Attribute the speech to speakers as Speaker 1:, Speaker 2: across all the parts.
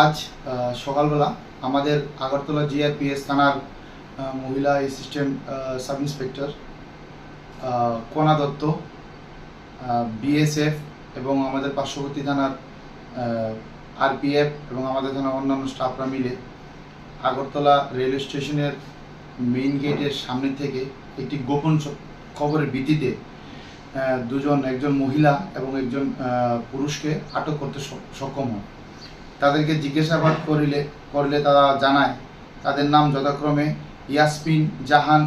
Speaker 1: আজ সকালবেলা আমাদের আগরতলা জিআরপিএস থানার মহিলা অ্যাসিস্ট্যান্ট সাব ইন্সপেক্টর কণা দত্ত বিএসএফ এবং আমাদের পার্শ্ববর্তী থানার আরপিএফ এবং আমাদের থানার অন্যান্য স্টাফরা মিলে আগরতলা রেলওয়ে স্টেশনের মেইন গেটের সামনে থেকে একটি গোপন খবরের ভিত্তিতে দুজন, একজন মহিলা এবং একজন পুরুষকে আটক করতে সক্ষম হয় তাদেরকে জিজ্ঞাসাবাদ করিলে করলে তারা জানায় তাদের নাম যথাক্রমে ইয়াসমিন জাহান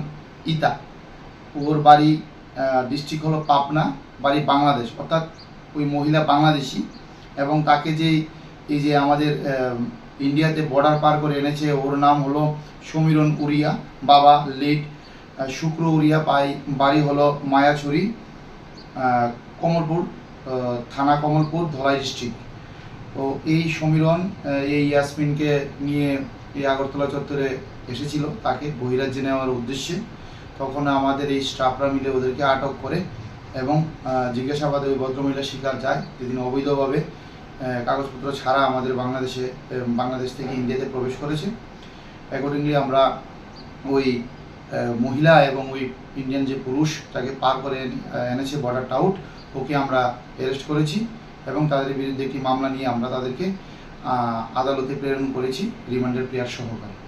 Speaker 1: ইতা। ওর বাড়ি ডিস্ট্রিক্ট হলো পাবনা বাড়ি বাংলাদেশ। অর্থাৎ ওই মহিলা বাংলাদেশি এবং তাকে যে এই যে আমাদের ইন্ডিয়াতে বর্ডার পার করে এনেছে ওর নাম হলো সমীরণ উড়িয়া বাবা লেট শুক্র উড়িয়া পাই বাড়ি হলো মায়াছড়ি আহ, কমলপুর থানা কমলপুর ধলাই ডিস্ট্রিক্ট তো এই সমীরণ এই ইয়াসমিনকে নিয়ে এই আগরতলা চত্বরে এসেছিল তাকে বহিরাজ্যে নেওয়ার উদ্দেশ্যে। তখন আমাদের এই স্টাফরা মিলে ওদেরকে আটক করে এবং জিজ্ঞাসাবাদে ওই ভদ্রমহিলা শিকার যায়। যেদিন অবৈধভাবে কাগজপত্র ছাড়া আমাদের বাংলাদেশে বাংলাদেশ থেকে ইন্ডিয়াতে প্রবেশ করেছে। অ্যাকর্ডিংলি আমরা ওই মহিলা এবং ওই ইন্ডিয়ান যে পুরুষ তাকে পার করে এনেছে বর্ডার টাউট ওকে আমরা অ্যারেস্ট করেছি। এবং তাদের বিরুদ্ধে একটি মামলা নিয়ে আমরা তাদেরকে আদালতে প্রেরণ করেছি রিমান্ডের প্রেয়ার সহকারে।